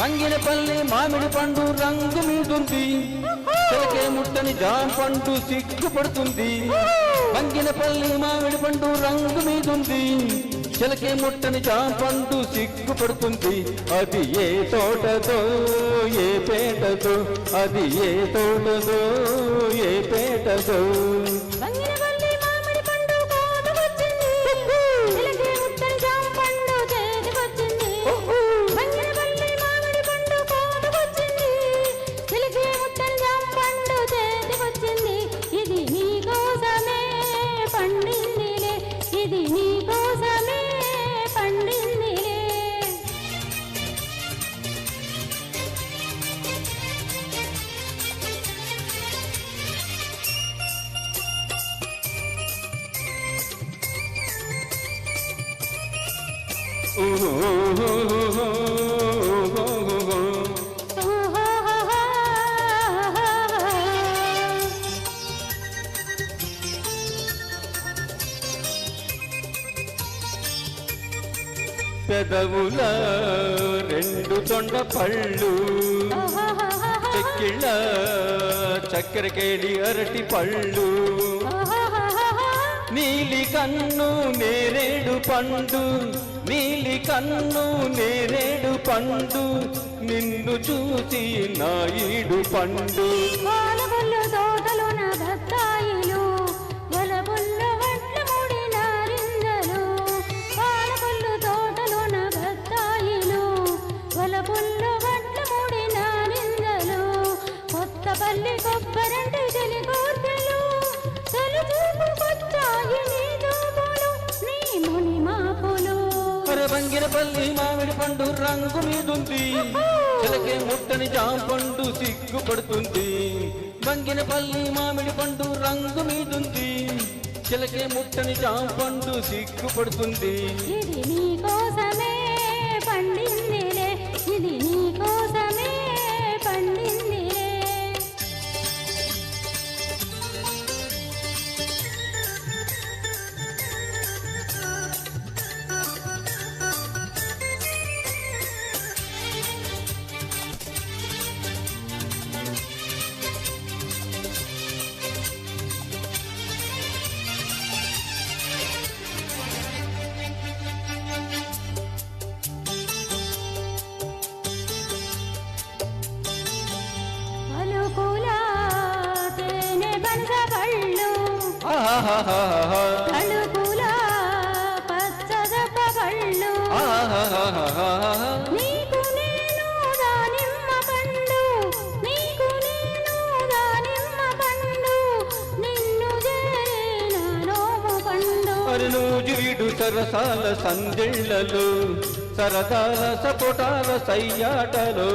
పంగినపల్లి మామిడి పండు రంగు మీదుంది. చిలకే ముట్టని జాన్ పండు సిగ్గుపడుతుంది. పంగినపల్లి మామిడి పండు రంగు మీదుంది. చిలకే ముట్టని చాపండు పండు సిగ్గుపడుతుంది. అది ఏ తోటదో ఏ పేటదో అది ఏ తోటదో ఏ పేటదో. పెదవుల రెండు తొండ పళ్ళు చెక్కిళ్ళ చక్కెరకేళి అరటి పళ్ళు. నీలి కన్ను నేరేడు పండు నీలి కన్ను నేరేడు పండు నిన్ను చూసి నాయుడు పండు. పాలబొల్లు తోటలోన బత్తాయిలు వలబొల్లు వడ్ల ముడి నారింజలు పాలబొల్లు తోటలోన బత్తాయిలు వలబొల్లు వడ్ల ముడి నారింజలు కొత్త పల్లి పల్లి మామిడి పండు రంగు మీదుంది. చిలకే ముట్టని జాంపండు సిగ్గుపడుతుంది. బంగినపల్లి మామిడి పండు రంగు మీదుంది. చిలకే ముట్టని జామ పండు సిగ్గుపడుతుంది. ఆహాహాహాహా. తలుకుల పచ్చదప్ప పళ్ళు నీకు నేను దానిమ్మ పండు. నీకు నేను దానిమ్మ పండు. నిన్ను చేరిన నోము పండు. అరునూజు జీడు సరసాల సందిళ్ళలు సరదాల సపోటాల సయ్యాటలు.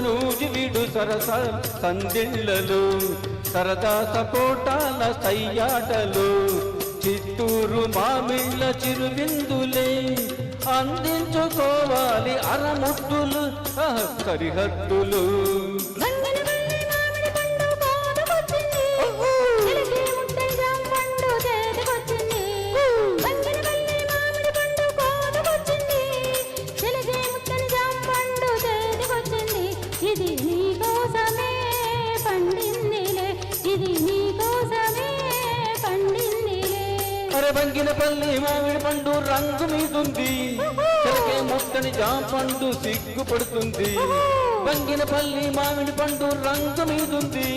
నూజు వీడు సరసాల సందిళ్ళలు సరదా సపోటాల సయ్యాటలు చిత్తూరు మామిళ్ళ చిరువిందులే అందించుకోవాలి అరముద్దులు సరిహద్దులు. అరబంగినపల్లి మామిడి పండు రంగు మీదుంది. చిలకే ముట్టని జామ పండు సిగ్గుపడుతుంది. బంగినపల్లి మామిడి పండు రంగు మీదుంది.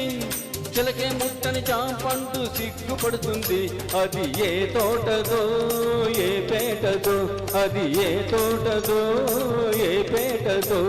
చిలకే ముట్టని జామ పండు సిగ్గుపడుతుంది. అది ఏ తోటదో ఏ పేటదో అది ఏ తోటదో ఏ పేటదో.